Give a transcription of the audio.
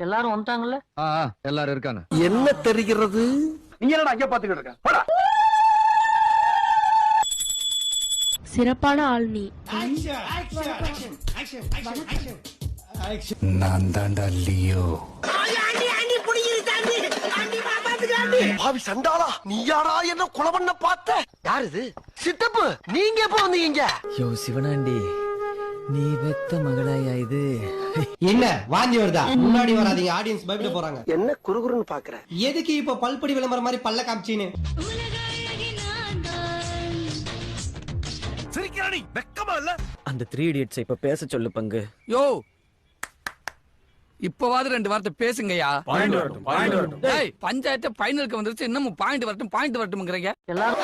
எல்லாரும் வந்துட்டாங்கல்ல? எல்லாரும் இருக்காங்க. என்ன தெரிகிறது? நீங்க என்னடா அங்கே பாத்துக்கிட்டு இருக்க? சிறப்பான ஆள் நீ. நான் தாண்டா லியோ. பாவி சண்டாளா நீயாடா என்ன கொலை பண்ண பார்த்த? யார் இது? சித்தப்பு நீங்க எப்ப வந்தீங்க யோ சிவனாண்டி நீ பெத்த மகளாயா இது? என்ன? வாந்தி வருதா? முன்னாடி வராதீங்க. ஆடியன்ஸ் பயப்பட போறாங்க. என்ன குறுகுறுன்னு பாக்குற? எதுக்கு இப்ப பல்படி விளம்பரம் மாதிரி பல்ல காமிச்சின்னு? சிரிக்கிறானி வெக்கமா இல்ல? அந்த த்ரீ இடியட்ஸ் இப்ப பேச சொல்லு பங்கு. யோ! இப்பவாது ரெண்டு வார்த்தை பேசுங்கய்யா. பாயிண்ட் வரட்டும் பாயிண்ட் வரட்டும். டேய் பஞ்சாயத்து ஃபைனலுக்கு வந்துருச்சு. இன்னமும் பாயிண்ட் வரட்டும் பாயிண்ட் வரட்டும்ங்கறீங்க. எல்லாரும்